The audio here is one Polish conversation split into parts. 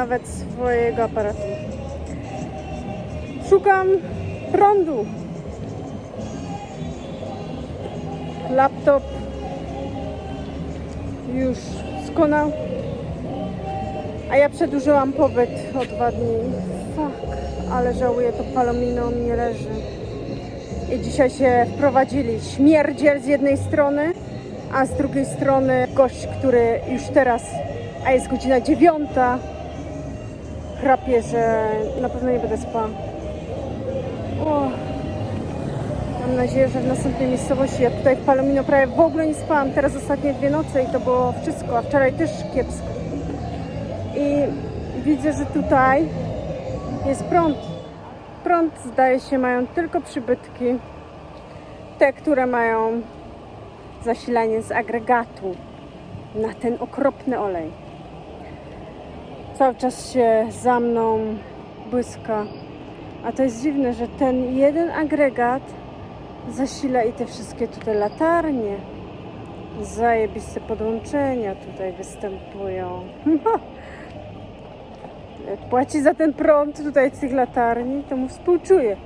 nawet swojego aparatu. Szukam prądu. Laptop już skonał. A ja przedłużyłam pobyt o dwa dni. Fuck, ale żałuję, to palomino mnie leży. I dzisiaj się wprowadzili śmierdziel z jednej strony, a z drugiej strony gość, który już teraz, a jest godzina dziewiąta, chrapie, że na pewno nie będę spała. O, mam nadzieję, że w następnej miejscowości, ja tutaj w Palomino prawie w ogóle nie spałam, teraz ostatnie dwie noce i to było wszystko, a wczoraj też kiepsko. I widzę, że tutaj jest prąd. Prąd zdaje się mają tylko przybytki, te, które mają zasilanie z agregatu na ten okropny olej. Cały czas się za mną błyska. A to jest dziwne, że ten jeden agregat zasila i te wszystkie tutaj latarnie. Zajebiste podłączenia tutaj występują. Płaci za ten prąd tutaj tych latarni, to mu współczuję.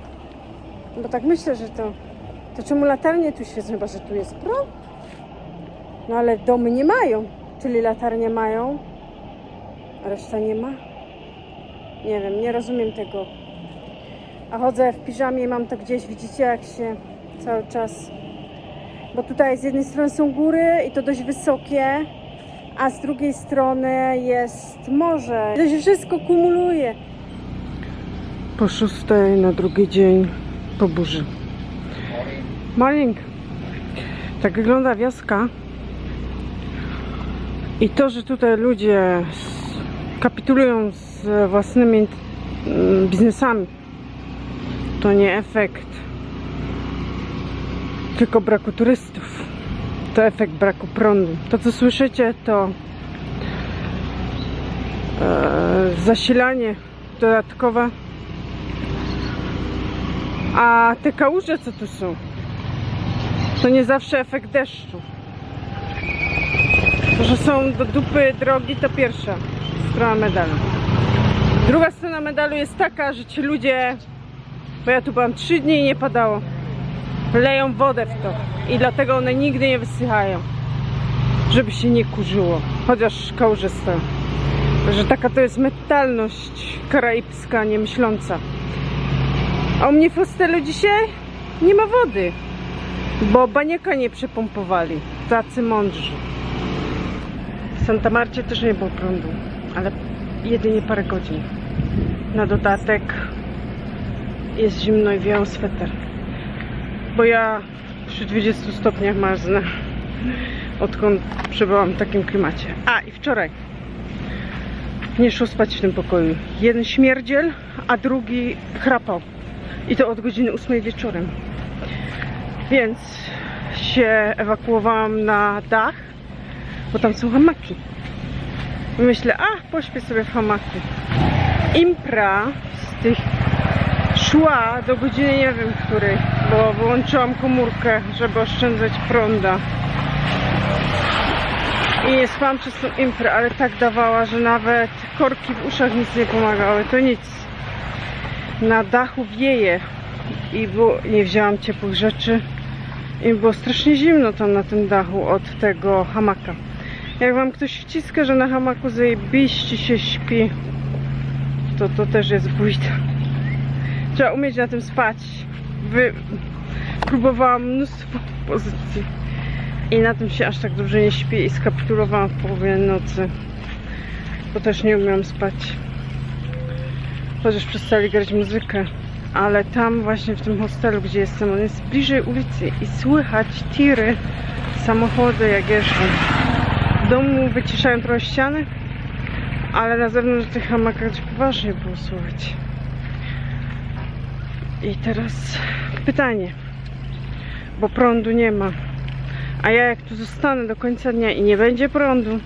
Bo tak myślę, że to. To czemu latarnie tu świecą? Chyba, że tu jest prąd? No ale domy nie mają. Czyli latarnie mają, a reszta nie ma. Nie wiem, nie rozumiem tego. A chodzę w piżamie i mam to gdzieś, widzicie jak się cały czas... Bo tutaj z jednej strony są góry i to dość wysokie, a z drugiej strony jest morze. To się wszystko kumuluje. Po szóstej na drugi dzień po burzy. Morning. Tak wygląda wioska. I to, że tutaj ludzie kapitulują z własnymi mm, biznesami, to nie efekt tylko braku turystów. To efekt braku prądu. To, co słyszycie, to e, zasilanie dodatkowe. A te kałuże, co tu są, to nie zawsze efekt deszczu. To, że są do dupy drogi, to pierwsza strona medalu. Druga strona medalu jest taka, że ci ludzie, bo ja tu byłam trzy dni i nie padało, leją wodę w to i dlatego one nigdy nie wysychają, żeby się nie kurzyło, chociaż kałuże stoją. Że taka to jest mentalność karaibska, niemyśląca. A u mnie w hostelu dzisiaj nie ma wody, bo baniaka nie przepompowali. Tacy mądrzy. W Santa Marcie też nie było prądu, ale jedynie parę godzin. Na dodatek jest zimno i wiał sweter. Bo ja przy 20 stopniach marznę, odkąd przebyłam w takim klimacie. A i wczoraj nie szło spać w tym pokoju. Jeden śmierdziel, a drugi chrapał. I to od godziny 8 wieczorem. Więc się ewakuowałam na dach, bo tam są hamaki. Myślę, a pośpię sobie w hamaku. Impra z tych szła do godziny nie wiem której, bo wyłączyłam komórkę, żeby oszczędzać prąda. I nie spałam przez tą imprę, ale tak dawała, że nawet korki w uszach nic nie pomagały. To nic. Na dachu wieje i było, nie wzięłam ciepłych rzeczy. I było strasznie zimno tam na tym dachu od tego hamaka. Jak wam ktoś wciska, że na hamaku zajebiście się śpi, to to też jest bójda. Trzeba umieć na tym spać. Wy... Próbowałam mnóstwo pozycji i na tym się aż tak dobrze nie śpi i skapitulowałam w połowie nocy, bo też nie umiałam spać. Chociaż przestali grać muzykę, ale tam właśnie w tym hostelu, gdzie jestem, on jest bliżej ulicy i słychać tiry, samochody jak jeżdżą. W domu wyciszają trochę ściany, ale na zewnątrz tych hamakach poważnie było słychać. I teraz pytanie, bo prądu nie ma. A ja jak tu zostanę do końca dnia i nie będzie prądu,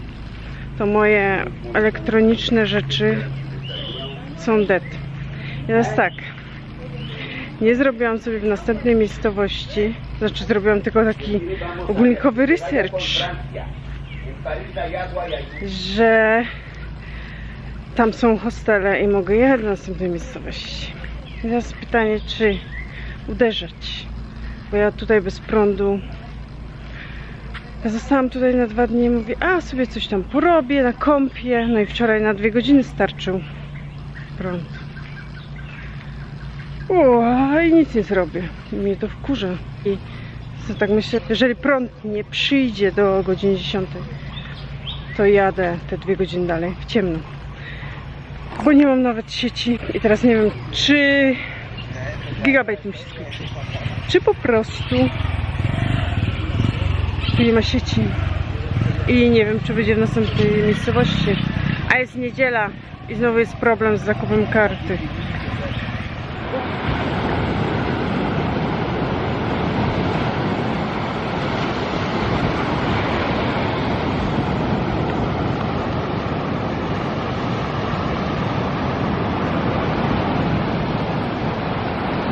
to moje elektroniczne rzeczy są dead. Teraz tak, nie zrobiłam sobie w następnej miejscowości, znaczy zrobiłam tylko taki ogólnikowy research, że tam są hostele i mogę jechać do następnej miejscowości. Teraz pytanie, czy uderzać, bo ja tutaj bez prądu ja zostałam tutaj na dwa dni i mówię, a sobie coś tam porobię na kąpie. No i wczoraj na dwie godziny starczył prąd. O, i nic nie zrobię. Mnie to wkurza. I tak myślę, jeżeli prąd nie przyjdzie do godziny 10, to jadę te dwie godziny dalej w ciemno. Bo nie mam nawet sieci i teraz nie wiem, czy gigabajt mi się skończy. Czy po prostu nie ma sieci i nie wiem, czy będzie w następnej miejscowości. A jest niedziela i znowu jest problem z zakupem karty.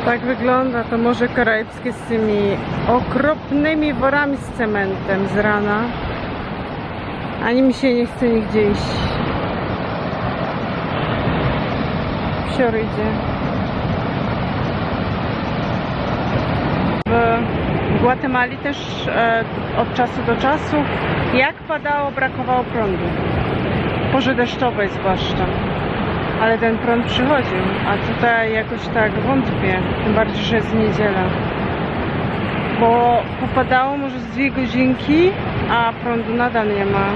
Tak wygląda to Morze Karaibskie z tymi okropnymi worami z cementem z rana. Ani mi się nie chce nigdzie iść. Psior idzie. W Gwatemali też e, od czasu do czasu, jak padało, brakowało prądu. W porze deszczowej zwłaszcza ale ten prąd przychodził, a tutaj jakoś tak wątpię, tym bardziej, że jest niedziela. Bo popadało może z dwie godzinki, a prądu nadal nie ma.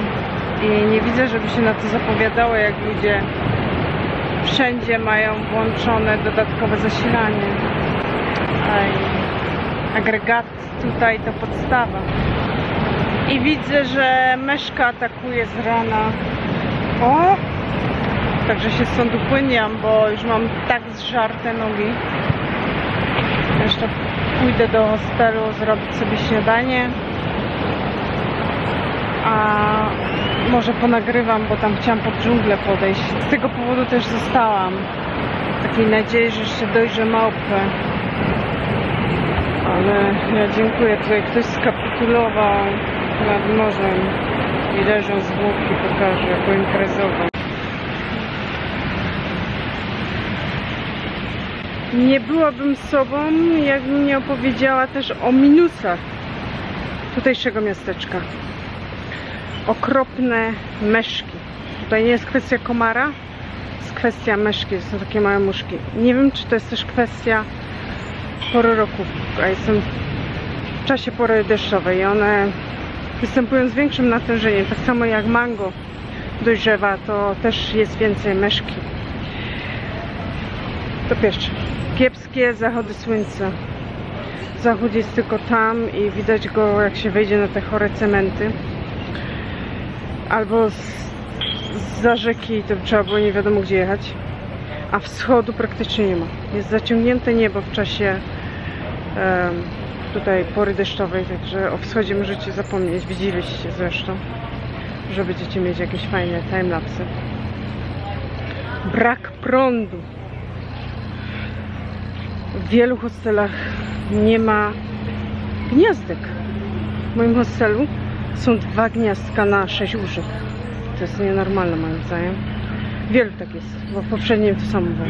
I nie widzę, żeby się na to zapowiadało, jak ludzie wszędzie mają włączone dodatkowe zasilanie. A i agregat tutaj to podstawa. I widzę, że myszka atakuje z rana. O! Także się stąd upłyniam, bo już mam tak zżarte nogi. Jeszcze pójdę do hostelu zrobić sobie śniadanie. A może ponagrywam, bo tam chciałam pod dżunglę podejść. Z tego powodu też zostałam. W takiej nadziei, że jeszcze dojrzę małpę. Ale ja dziękuję. Tutaj ktoś skapitulował nad morzem i leżą zwłoki, pokażę, jako imprezowo. Nie byłabym sobą, jakbym nie opowiedziała też o minusach tutejszego miasteczka. Okropne meszki. Tutaj nie jest kwestia komara, jest kwestia meszki, są takie małe muszki. Nie wiem, czy to jest też kwestia pory roku, a jestem w czasie pory deszczowej i one występują z większym natężeniem. Tak samo jak mango dojrzewa, to też jest więcej meszki. To pierwsze. Kiepskie zachody słońca. Zachód jest tylko tam i widać go jak się wejdzie na te chore cementy. Albo z, za rzeki to trzeba było nie wiadomo gdzie jechać. A wschodu praktycznie nie ma. Jest zaciągnięte niebo w czasie em, tutaj pory deszczowej, także o wschodzie możecie zapomnieć. Widzieliście zresztą, że będziecie mieć jakieś fajne timelapsy. Brak prądu. W wielu hostelach nie ma gniazdek. W moim hostelu są dwa gniazdka na sześć łóżek. To jest nienormalne moim zdaniem. Wielu tak jest, bo w poprzednim to samo było.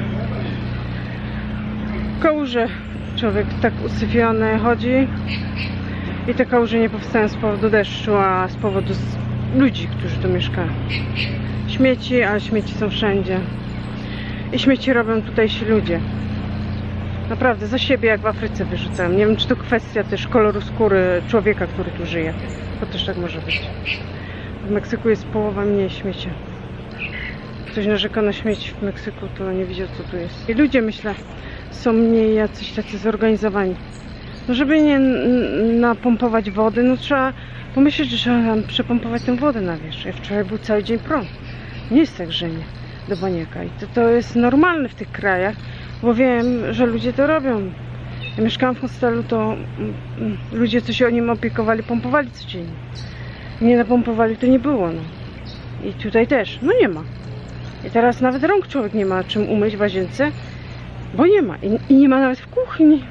Kałuże. Człowiek tak usyfiony chodzi i te kałuże nie powstają z powodu deszczu, a z powodu ludzi, którzy tu mieszkają. Śmieci, ale śmieci są wszędzie. I śmieci robią tutejsi ludzie. Naprawdę, za siebie jak w Afryce wyrzucałem. Nie wiem, czy to kwestia też koloru skóry człowieka, który tu żyje. To też tak może być. W Meksyku jest połowa mniej śmiecia. Ktoś narzeka na śmieci w Meksyku, to nie widział, co tu jest. I ludzie, myślę, są mniej jacyś tacy zorganizowani. No, żeby nie napompować wody, no trzeba pomyśleć, że trzeba przepompować tę wodę na wierzch. Ja wczoraj był cały dzień prąd. Nie jest tak, że nie. Do baniaka. I to, to jest normalne w tych krajach, bo wiem, że ludzie to robią. Ja mieszkałam w hostelu, to mm, mm, ludzie, co się o nim opiekowali, pompowali codziennie. Nie napompowali, to nie było, no. I tutaj też, no nie ma. I teraz nawet rąk człowiek nie ma czym umyć w łazience, bo nie ma. I, i nie ma nawet w kuchni.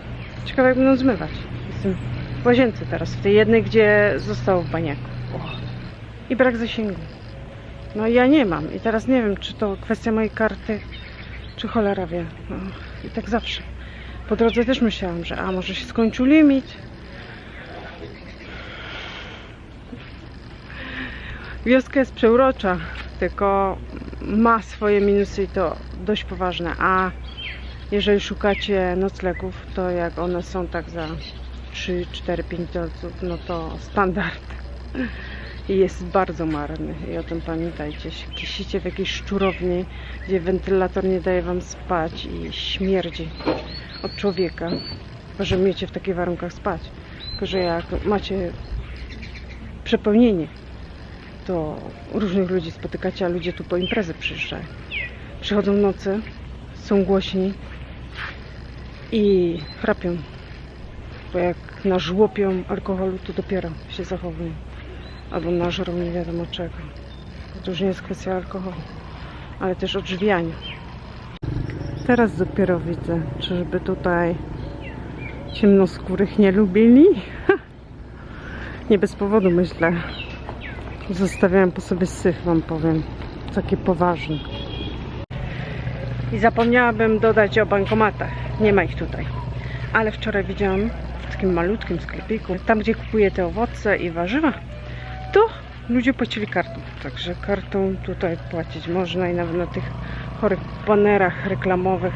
Ciekawe, jak będą zmywać. Jestem w łazience teraz, w tej jednej, gdzie zostało w baniaku. I brak zasięgu. No ja nie mam i teraz nie wiem, czy to kwestia mojej karty, czy cholera wie. No, I tak zawsze. Po drodze też myślałam, że a może się skończył limit. Wioska jest przeurocza, tylko ma swoje minusy i to dość poważne. A jeżeli szukacie noclegów, to jak one są tak za 3, 4, 5 dolców, no to standard. Jest bardzo marny. I o tym pamiętajcie. Jeśli Kisicie w jakiejś szczurowni, gdzie wentylator nie daje wam spać i śmierdzi od człowieka, że umiecie w takich warunkach spać. Tylko, że jak macie przepełnienie, to różnych ludzi spotykacie, a ludzie tu po imprezę przyjeżdżają. Przychodzą w nocy, są głośni i chrapią. Bo jak nażłopią alkoholu, to dopiero się zachowują. Albo nażrą nie wiadomo czego. To już nie jest kwestia alkoholu, ale też odżywiania. Teraz dopiero widzę, czyżby tutaj ciemnoskórych nie lubili? nie bez powodu myślę. Zostawiałem po sobie syf, wam powiem. Taki poważny. I zapomniałabym dodać o bankomatach. Nie ma ich tutaj. Ale wczoraj widziałam w takim malutkim sklepiku, tam gdzie kupuję te owoce i warzywa, to ludzie płacili kartą. Także kartą tutaj płacić można i nawet na tych chorych banerach reklamowych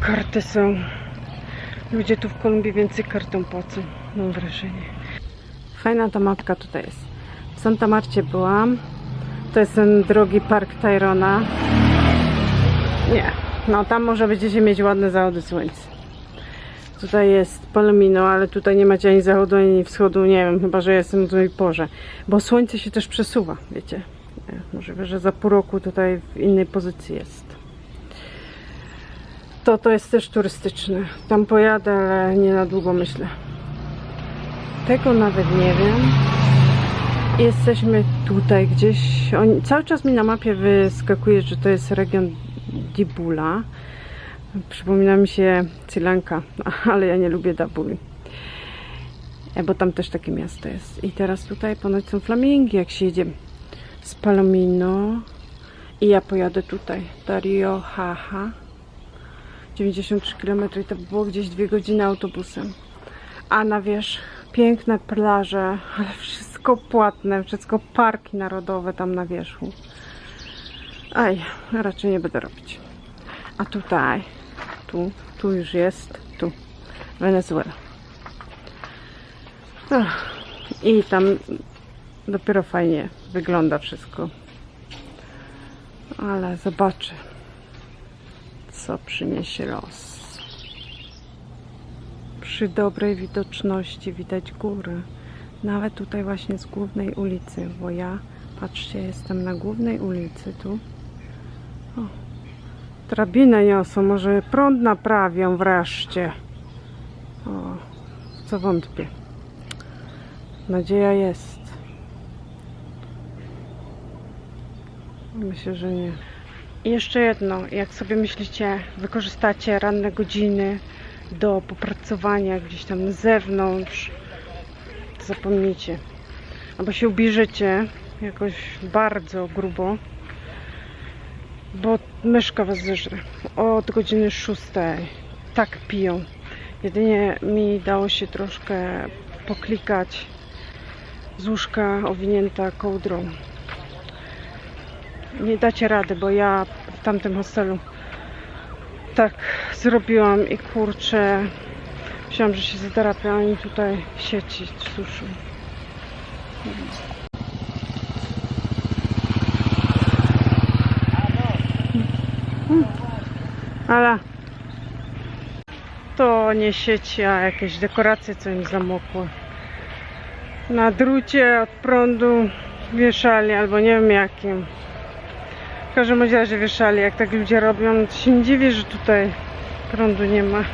karty są. Ludzie tu w Kolumbii więcej kartą płacą, mam wrażenie. Fajna ta mapka tutaj jest. W Santa Marcie byłam. To jest ten drogi park Tyrona. Nie, no tam może będziecie mieć ładne zachody słońca. Tutaj jest Palomino, ale tutaj nie macie ani zachodu, ani wschodu, nie wiem, chyba, że jestem w złej porze. Bo słońce się też przesuwa, wiecie. Nie, Możliwe, że za pół roku tutaj w innej pozycji jest. To to jest też turystyczne. Tam pojadę, ale nie na długo myślę. Tego nawet nie wiem. Jesteśmy tutaj gdzieś. Oni, cały czas mi na mapie wyskakuje, że to jest region Dibula. Przypomina mi się Sri Lanka, ale ja nie lubię Dabuli. E, Bo tam też takie miasto jest. I teraz tutaj ponoć są flamingi, jak się jedzie z Palomino. I ja pojadę tutaj, Dario Haha. 93 km i to by było gdzieś 2 godziny autobusem. A na wierzch piękne plaże, ale wszystko płatne, wszystko parki narodowe tam na wierzchu. Aj, raczej nie będę robić. A tutaj, tu, tu już jest, tu, Wenezuela. Ach, I tam dopiero fajnie wygląda wszystko. Ale zobaczę, co przyniesie los. Przy dobrej widoczności widać góry. Nawet tutaj właśnie z głównej ulicy, bo ja, patrzcie, jestem na głównej ulicy tu. O, drabinę niosą, może prąd naprawią wreszcie. O, co wątpię. Nadzieja jest. Myślę, że nie. I jeszcze jedno, jak sobie myślicie, wykorzystacie ranne godziny do popracowania gdzieś tam na zewnątrz, zapomnijcie. Albo się ubierzecie jakoś bardzo grubo, bo myszka was zeżre. Od godziny 6 tak piją. Jedynie mi dało się troszkę poklikać z łóżka owinięta kołdrą. Nie dacie rady, bo ja w tamtym hostelu tak zrobiłam i kurczę myślałam, że się zadrapię, a oni tutaj sieci suszą. Ale to nie sieci, a jakieś dekoracje, co im zamokło. Na drucie od prądu wieszali, albo nie wiem jakim. W każdym razie wieszali, jak tak ludzie robią, to się nie dziwię, że tutaj prądu nie ma.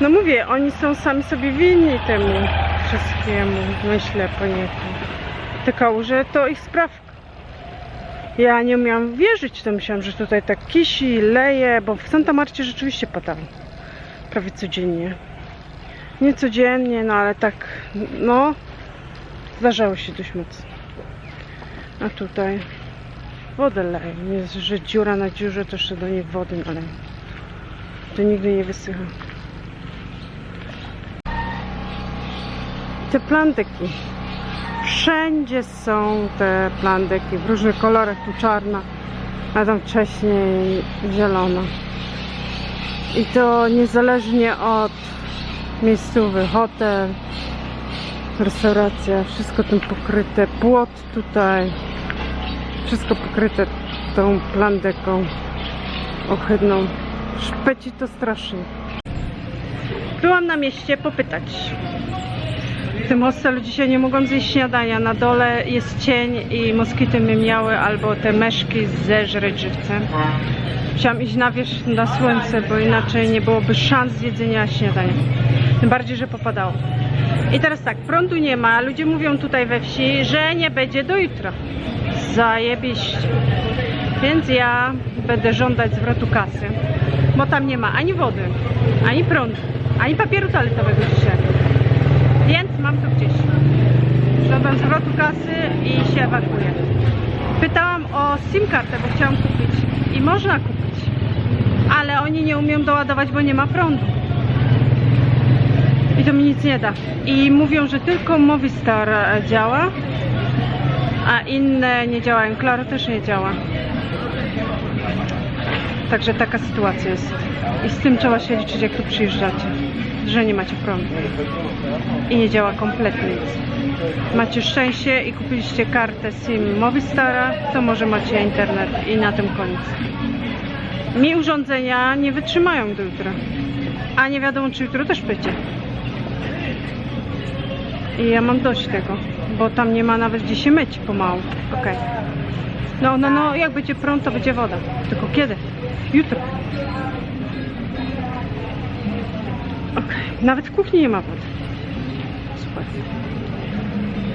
No mówię, oni są sami sobie winni temu wszystkiemu, myślę poniekąd. Te kałuże to ich sprawka. Ja nie umiałam wierzyć, to myślałam, że tutaj tak kisi, leje, bo w Santa Marcie rzeczywiście padało. Prawie codziennie. Nie codziennie, no ale tak, no, zdarzało się dość mocno. A tutaj wodę leje. Jest, że dziura na dziurze, to jeszcze do niej wody naleje. To nigdy nie wysycha. Te plantyki. Wszędzie są te plantyki w różnych kolorach. Tu czarna, a tam wcześniej zielona. I to niezależnie od miejscowy hotel, restauracja, wszystko tym pokryte, płot tutaj, wszystko pokryte tą plandeką ohydną. Szpeci to strasznie. Byłam na mieście popytać. Tym hostelu dzisiaj nie mogłam zjeść śniadania. Na dole jest cień i moskity mnie miały albo te meszki zeżreć żywcem. Chciałam iść na wierzch na słońce, bo inaczej nie byłoby szans zjedzenia śniadania. Tym bardziej, że popadało. I teraz tak, prądu nie ma. Ludzie mówią tutaj we wsi, że nie będzie do jutra. Zajebiście. Więc ja będę żądać zwrotu kasy, bo tam nie ma ani wody, ani prądu, ani papieru toaletowego dzisiaj. Mam to gdzieś. Żądam zwrotu kasy i się ewakuuję. Pytałam o SIM kartę, bo chciałam kupić i można kupić, ale oni nie umieją doładować, bo nie ma prądu. I to mi nic nie da. I mówią, że tylko Movistar e, działa, a inne nie działają. Claro też nie działa. Także taka sytuacja jest. I z tym trzeba się liczyć, jak tu przyjeżdżacie, że nie macie prądu. I nie działa kompletnie nic. Macie szczęście i kupiliście kartę SIM Movistara, to może macie internet i na tym koniec. Mi urządzenia nie wytrzymają do jutra. A nie wiadomo, czy jutro też będzie. I ja mam dość tego, bo tam nie ma nawet gdzie się myć pomału. Okej. No, no, no, jak będzie prąd, to będzie woda. Tylko kiedy? Jutro. Okej. Nawet w kuchni nie ma wody.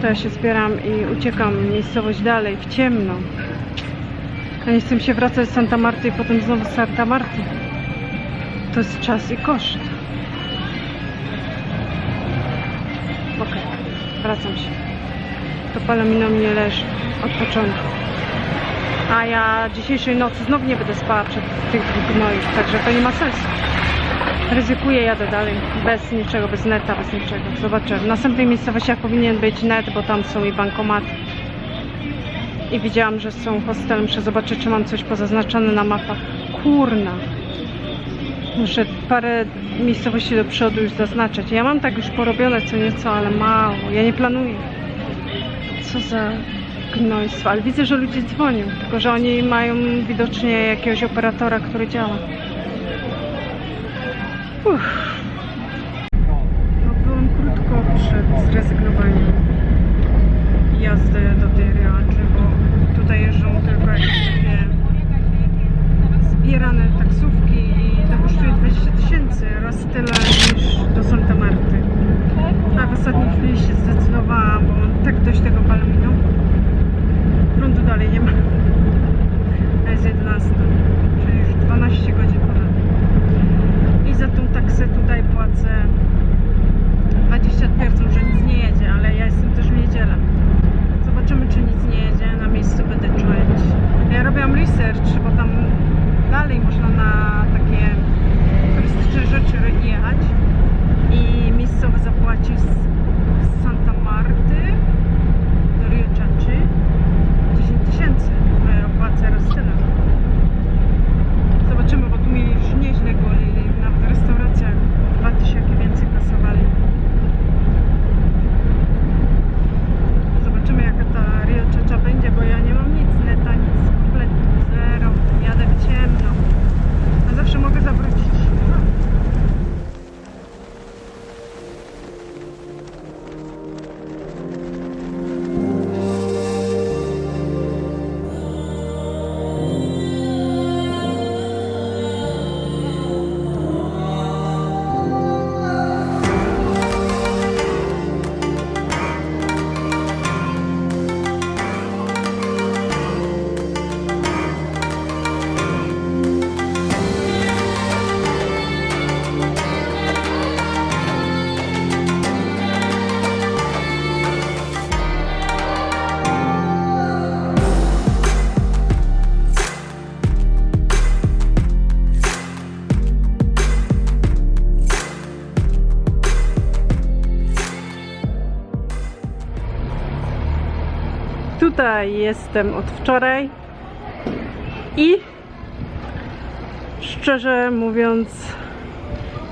To ja się zbieram i uciekam miejscowość dalej, w ciemno. Ja nie chcę się wracać z Santa Marty i potem znowu z Santa Marty. To jest czas i koszt. Okej, wracam się. To palomino mnie leży od początku. A ja dzisiejszej nocy znowu nie będę spała przed tych dwóch także to nie ma sensu. Ryzykuję, jadę dalej, bez niczego, bez neta, bez niczego. Zobaczę, w następnej miejscowościach powinien być net, bo tam są i bankomaty. I widziałam, że są hostele, muszę zobaczyć, czy mam coś pozaznaczone na mapach. Kurna. Muszę parę miejscowości do przodu już zaznaczać. Ja mam tak już porobione co nieco, ale mało. Ja nie planuję. Co za gnojstwo. Ale widzę, że ludzie dzwonią, tylko że oni mają widocznie jakiegoś operatora, który działa. No byłam krótko przed zrezygnowaniem jazdy do tej Riaczy, bo tutaj jeżdżą tylko jakieś zbierane taksówki i to kosztuje 20 tysięcy, raz tyle niż do Santa Marty. A w ostatniej chwili się zdecydowałam, bo mam tak dość tego palominu. Prądu dalej nie ma. A jest 11, tutaj jestem od wczoraj i szczerze mówiąc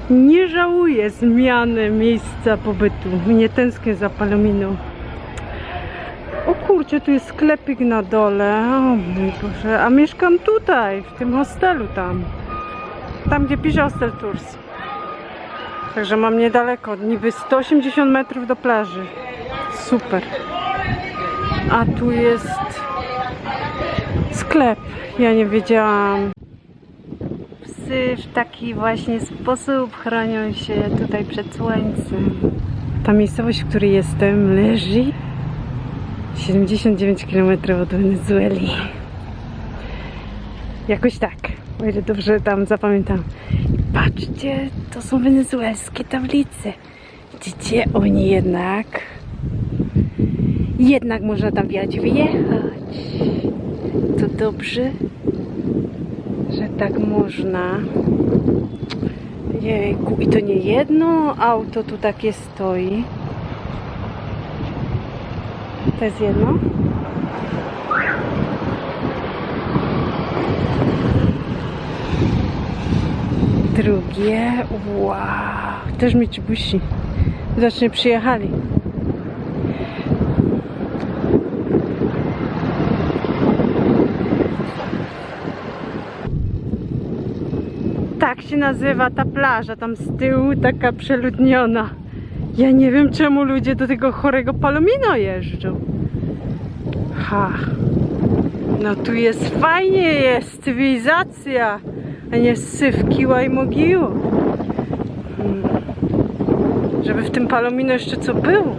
nie żałuję zmiany miejsca pobytu. Nie tęsknię za Palominą. O kurczę, tu jest sklepik na dole. O mój Boże, a mieszkam tutaj, w tym hostelu tam. Tam, gdzie pisze Hostel Tours. Także mam niedaleko, niby 180 metrów do plaży. Super. A tu jest sklep. Ja nie wiedziałam. Psy w taki właśnie sposób chronią się tutaj przed słońcem. Ta miejscowość, w której jestem, leży 79 km od Wenezueli. Jakoś tak, o ile dobrze tam zapamiętam. Patrzcie, to są wenezuelskie tablice. Widzicie, oni jednak jednak można tam wjechać wyjechać. To dobrze, że tak można. Jejku, i to nie jedno auto tu takie stoi. To jest jedno. Drugie, wow, też Mitsubishi. Widocznie przyjechali. Tak się nazywa ta plaża, tam z tyłu taka przeludniona. Ja nie wiem czemu ludzie do tego chorego Palomino jeżdżą. Ha. No tu jest fajnie, jest cywilizacja, a nie syf, kiła i mogiła. Hmm. Żeby w tym Palomino jeszcze co było.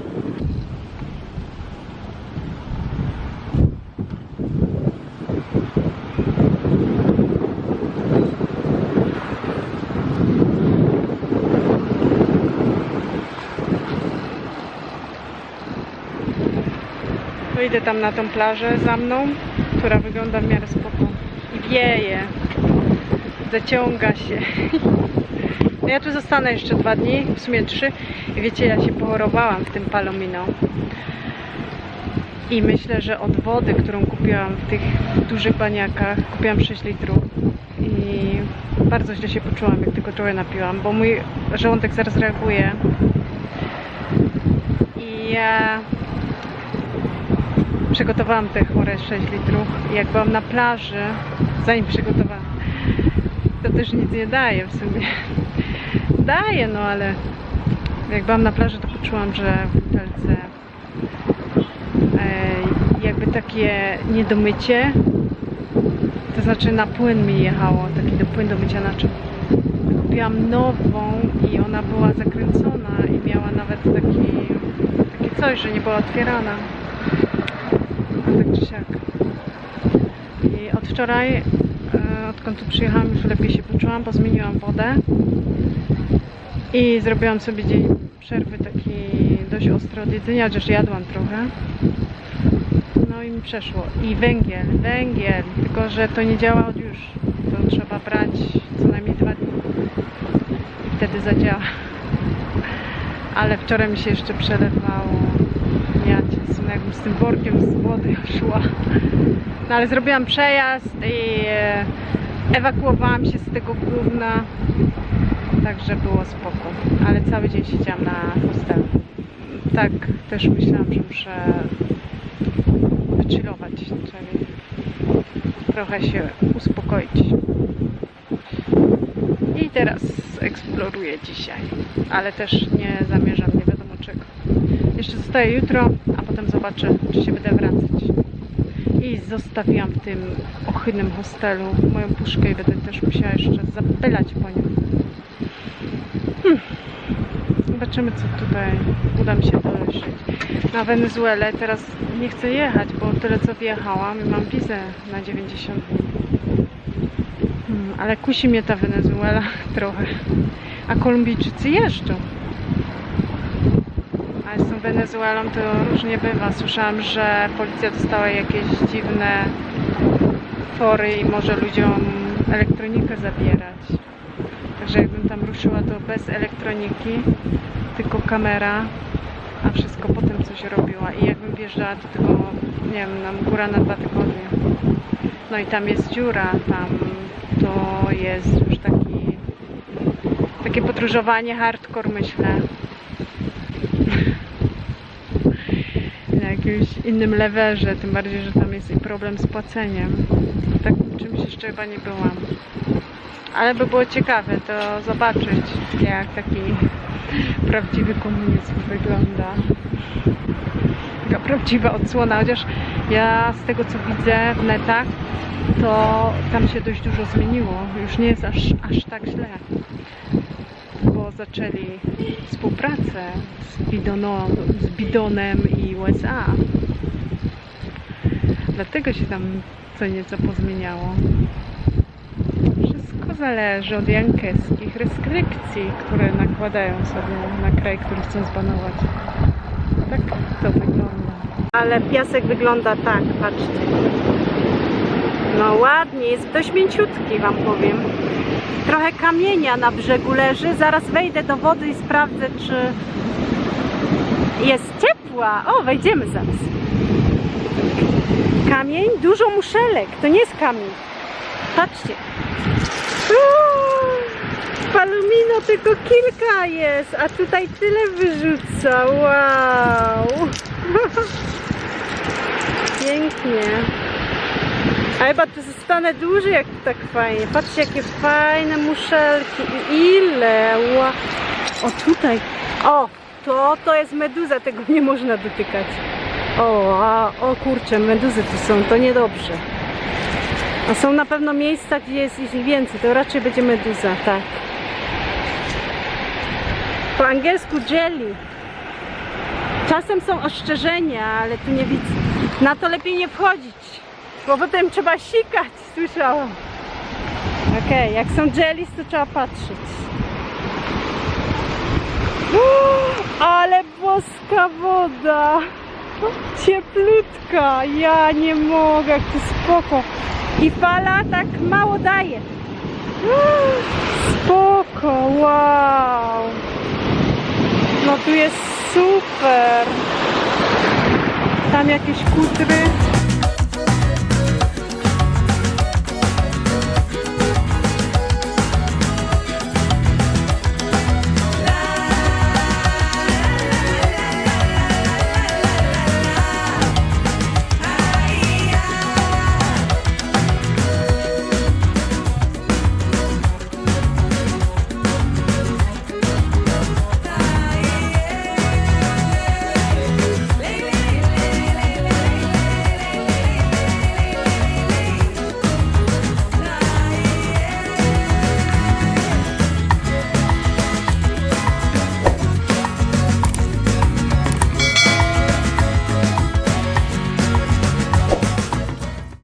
Wyjdę tam na tą plażę za mną, która wygląda w miarę spoko. I wieje. Zaciąga się. No ja tu zostanę jeszcze dwa dni, w sumie trzy. I wiecie, ja się pochorowałam w tym Palomino. I myślę, że od wody, którą kupiłam w tych dużych baniakach, kupiłam 6 litrów. I bardzo źle się poczułam, jak tylko trochę napiłam, bo mój żołądek zaraz reaguje. I ja przygotowałam te chore 6 litrów i jak byłam na plaży, zanim przygotowałam, to też nic nie daje w sumie. Daje, no ale jak byłam na plaży, to poczułam, że w butelce e, jakby takie niedomycie, to znaczy na płyn mi jechało, taki do płyn do mycia naczyń. Kupiłam nową i ona była zakręcona i miała nawet taki, takie coś, że nie była otwierana tak czy siak. I od wczoraj, e, odkąd tu przyjechałam, już lepiej się poczułam, bo zmieniłam wodę i zrobiłam sobie dzień przerwy taki dość ostry od jedzenia, chociaż jadłam trochę. No i mi przeszło. I węgiel, węgiel, tylko że to nie działa od już. To trzeba brać co najmniej dwa dni. I wtedy zadziała. Ale wczoraj mi się jeszcze przelewało. Synu, jakbym z tym workiem z wody szła. No ale zrobiłam przejazd i e, ewakuowałam się z tego gówna. Także było spoko. Ale cały dzień siedziałam na hostelu. Tak też myślałam, że muszę wychillować, czyli trochę się uspokoić. I teraz eksploruję dzisiaj, ale też nie zamierzam. Jeszcze zostaję jutro, a potem zobaczę, czy się będę wracać. I zostawiłam w tym ohydnym hostelu moją puszkę i będę też musiała jeszcze zapylać po nią. Hmm. Zobaczymy, co tutaj uda mi się doleżeć. Na Wenezuelę teraz nie chcę jechać, bo tyle co wjechałam i mam wizę na 90 dni. Hmm, ale kusi mnie ta Wenezuela trochę. A Kolumbijczycy jeżdżą. Z tą Wenezuelą to różnie bywa. Słyszałam, że policja dostała jakieś dziwne fory i może ludziom elektronikę zabierać. Także jakbym tam ruszyła, to bez elektroniki, tylko kamera a wszystko potem coś robiła. I jakbym wjeżdżała, to tylko, nie wiem, nam góra na dwa tygodnie. No i tam jest dziura, tam to jest już taki, takie podróżowanie hardcore, myślę. Na jakimś innym levelze, tym bardziej, że tam jest i problem z płaceniem. Tak czymś jeszcze chyba nie byłam. Ale by było ciekawe to zobaczyć, jak taki prawdziwy komunizm wygląda. Taka prawdziwa odsłona, chociaż ja z tego co widzę w netach, to tam się dość dużo zmieniło. Już nie jest aż, aż tak źle. Bo zaczęli współpracę z, Bidono, z Bidonem i USA. Dlatego się tam co nieco pozmieniało. Wszystko zależy od jankeskich restrykcji, które nakładają sobie na kraj, który chcą zbanować. Tak to wygląda. Ale piasek wygląda tak, patrzcie. No ładnie, jest dość mięciutki wam powiem. Trochę kamienia na brzegu leży. Zaraz wejdę do wody i sprawdzę, czy jest ciepła. O, wejdziemy zaraz. Kamień, dużo muszelek. To nie jest kamień. Patrzcie. Palumino tylko kilka jest, a tutaj tyle wyrzuca. Wow. Pięknie. A chyba tu zostanę dłużej, jak tak fajnie. Patrzcie, jakie fajne muszelki. I Ile? Ła. O, tutaj. O, to, to jest meduza, tego nie można dotykać. O, a, o kurczę, meduzy tu są, to niedobrze. A są na pewno miejsca, gdzie jest ich więcej, to raczej będzie meduza, tak. Po angielsku jelly. Czasem są ostrzeżenia, ale tu nie widzę. Na to lepiej nie wchodzić, bo potem trzeba sikać, słyszałam. Okej, jak są jellies, to trzeba patrzeć. Ale boska woda! Cieplutka! Ja nie mogę, jak to spoko. I fala tak mało daje. Spoko, wow! No tu jest super! Tam jakieś kutry.